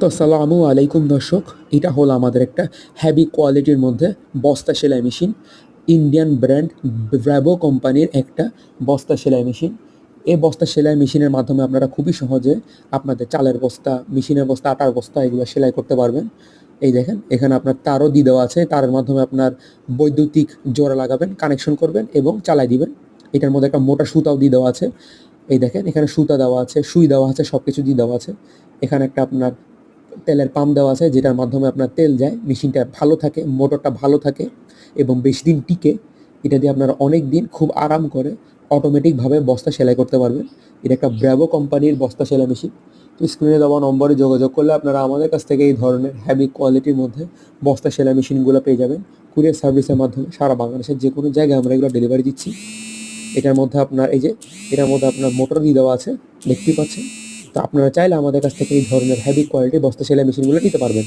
তো সালামু আলাইকুম দর্শক, এটা হলো আমাদের একটা হ্যাভি কোয়ালিটির মধ্যে বস্তা সেলাই মেশিন ইন্ডিয়ান ব্র্যান্ড ব্র্যাভো কোম্পানির একটা বস্তা সেলাই মেশিন এই বস্তা সেলাই মেশিনের মাধ্যমে আপনারা খুবই সহজে আপনাদের চালের বস্তা মেশিনের বস্তা, আটার বস্তা এগুলো সেলাই করতে পারবেন। এই দেখেন, এখানে আপনার তারও দিয়ে দেওয়া আছে, তারের মাধ্যমে আপনার বৈদ্যুতিক জোড়া লাগাবেন কানেকশন করবেন এবং চালাই দিবেন। এটার মধ্যে একটা মোটা সুতাও দিয়ে দেওয়া আছে। এই দেখেন, এখানে সুতা দেওয়া আছে, সুই দেওয়া আছে সব কিছু দিয়ে দেওয়া আছে। এখানে একটা আপনার তেলের পাম্প দেওয়া আছে, যেটার মাধ্যমে আপনার তেল যায়, মেশিনটা ভালো থাকে, মোটরটা ভালো থাকে এবং বেশি দিন টিকে। এটা দিয়ে আপনারা অনেক দিন খুব আরাম করে অটোমেটিকভাবে বস্তা সেলাই করতে পারবেন। এটা একটা ব্র্যাভো কোম্পানির বস্তা সেলাই মেশিন। তো স্ক্রিনে দেওয়া নম্বরে যোগাযোগ করলে আপনারা আমাদের কাছ থেকে এই ধরনের হ্যাভি কোয়ালিটির মধ্যে বস্তা সেলাই মেশিনগুলো পেয়ে যাবেন। কুরিয়ার সার্ভিসের মাধ্যমে সারা বাংলাদেশের যে কোনো জায়গায় আমরা এগুলো ডেলিভারি দিচ্ছি। এটার মধ্যে আপনার এই যে, এটার মধ্যে আপনার মোটর দিয়ে দেওয়া আছে, দেখতেই পাচ্ছেন। তো আপনারা চাইলে আমাদের কাছ থেকে এই ধরনের হেভি কোয়ালিটি বস্তা সেলাই মেশিনগুলো নিতে পারবেন।